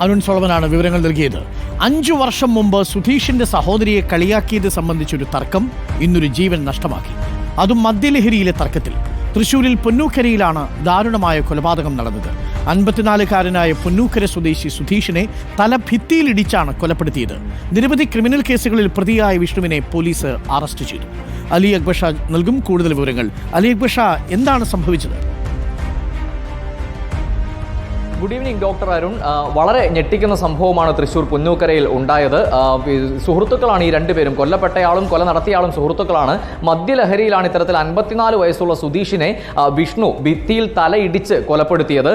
അരുൺ സോളമനാണ് വിവരങ്ങൾ നൽകിയത്. അഞ്ചു വർഷം മുമ്പ് സുധീഷിന്റെ സഹോദരിയെ കളിയാക്കിയത് സംബന്ധിച്ചൊരു തർക്കം ഇന്നൊരു ജീവൻ നഷ്ടമാക്കി. അതും മദ്യലഹരിയിലെ തർക്കത്തിൽ. തൃശൂരിൽ പൊന്നൂക്കരയിലാണ് ദാരുണമായ കൊലപാതകം നടന്നത്. അൻപത്തിനാലുകാരനായ പൊന്നൂക്കര സ്വദേശി സുധീഷിനെ തല ഭിത്തിയിലിടിച്ചാണ് കൊലപ്പെടുത്തിയത്. നിരവധി ക്രിമിനൽ കേസുകളിൽ പ്രതിയായ വിഷ്ണുവിനെ പോലീസ് അറസ്റ്റ് ചെയ്തു. അലി അക്ബർ ഷാ നൽകും കൂടുതൽ വിവരങ്ങൾ. അലി അക്ബർ ഷാ എന്താണ് സംഭവിച്ചത്? ഗുഡ് ഈവനിങ് ഡോക്ടർ അരുൺ വളരെ ഞെട്ടിക്കുന്ന സംഭവമാണ് തൃശൂർ പുന്നൂക്കരയിൽ ഉണ്ടായത്. സുഹൃത്തുക്കളാണ് ഈ രണ്ടുപേരും. കൊല്ലപ്പെട്ടയാളും കൊല നടത്തിയയാളും സുഹൃത്തുക്കളാണ്. മദ്യലഹരിയിലാണ് ഇത്തരത്തിൽ അൻപത്തിനാല് വയസ്സുള്ള സുധീഷിനെ വിഷ്ണു ഭിത്തിയിൽ തലയിടിച്ച് കൊലപ്പെടുത്തിയത്.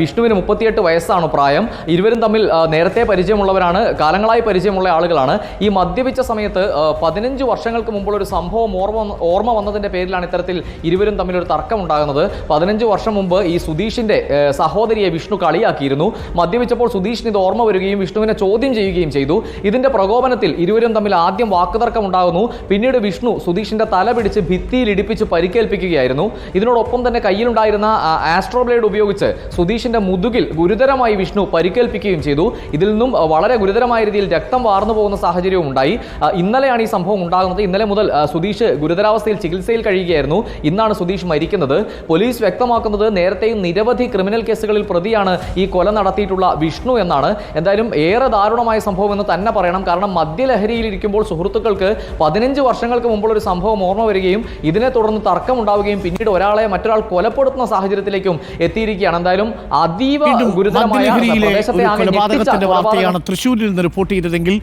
വിഷ്ണുവിന് മുപ്പത്തിയെട്ട് വയസ്സാണ് പ്രായം. ഇരുവരും തമ്മിൽ നേരത്തെ പരിചയമുള്ളവരാണ് കാലങ്ങളായി പരിചയമുള്ള ആളുകളാണ്. ഈ മദ്യപിച്ച സമയത്ത് പതിനഞ്ച് വർഷങ്ങൾക്ക് മുമ്പുള്ള ഒരു സംഭവം ഓർമ്മ ഓർമ്മ വന്നതിന്റെ പേരിലാണ് ഇത്തരത്തിൽ ഇരുവരും തമ്മിൽ ഒരു തർക്കം ഉണ്ടാകുന്നത് പതിനഞ്ച് വർഷം മുമ്പ് ഈ സുധീഷിന്റെ സഹോദരിയെ വിഷ്ണു കളിയാക്കിയിരുന്നു. മദ്യപിച്ചപ്പോൾ സുധീഷിന് ഇത് ഓർമ്മ വരികയും വിഷ്ണുവിനെ ചോദ്യം ചെയ്യുകയും ചെയ്തു. ഇതിന്റെ പ്രകോപനത്തിൽ ഇരുവരും തമ്മിൽ ആദ്യം വാക്കുതർക്കം ഉണ്ടാകുന്നു പിന്നീട് വിഷ്ണു സുധീഷിന്റെ തല പിടിച്ച് ഭിത്തിയിൽ ഇടിപ്പിച്ച് പരിക്കേൽപ്പിക്കുകയായിരുന്നു. ഇതിനോടൊപ്പം തന്നെ കയ്യിലുണ്ടായിരുന്ന ആസ്ട്രോബ്ലേഡ് ആസ്ട്രോ ബ്ലേഡ് ഉപയോഗിച്ച് സുധീഷിന്റെ മുതുകിൽ ഗുരുതരമായി വിഷ്ണു പരിക്കേൽപ്പിക്കുകയും ചെയ്തു. ഇതിൽ നിന്നും വളരെ ഗുരുതരമായ രീതിയിൽ രക്തം വാർന്നു പോകുന്ന സാഹചര്യവും ഉണ്ടായി. ഇന്നലെയാണ് ഈ സംഭവം ഉണ്ടാകുന്നത്. ഇന്നലെ മുതൽ സുധീഷ് ഗുരുതരാവസ്ഥയിൽ ചികിത്സയിൽ കഴിയുകയായിരുന്നു. ഇന്നാണ് സുധീഷ് മരിക്കുന്നത്. പോലീസ് വ്യക്തമാക്കുന്നത് നേരത്തെയും നിരവധി ക്രിമിനൽ കേസുകളിൽ പ്രതിയാണ് ഈ കൊല നടത്തിയിട്ടുള്ള വിഷ്ണു എന്നാണ്. എന്തായാലും ഏറെ ദാരുണമായ സംഭവം എന്ന് തന്നെ പറയണം. കാരണം മദ്യലഹരിയിലിരിക്കുമ്പോൾ സുഹൃത്തുക്കൾക്ക് പതിനഞ്ച് വർഷങ്ങൾക്ക് മുമ്പുള്ള ഒരു സംഭവം ഓർമ്മ വരികയും ഇതിനെ തുടർന്ന് തർക്കം ഉണ്ടാവുകയും പിന്നീട് ഒരാളെ മറ്റൊരാൾ കൊലപ്പെടുത്തുന്ന സാഹചര്യത്തിലേക്കും എത്തിയിരിക്കുകയാണ്. എന്തായാലും അതീവ ഗുരുതരമായ പ്രദേശത്തെ കൊലപാതകത്തിന്റെ വാർത്തയാണ് തൃശൂരിൽ നിന്ന് റിപ്പോർട്ട് ചെയ്തതെങ്കിൽ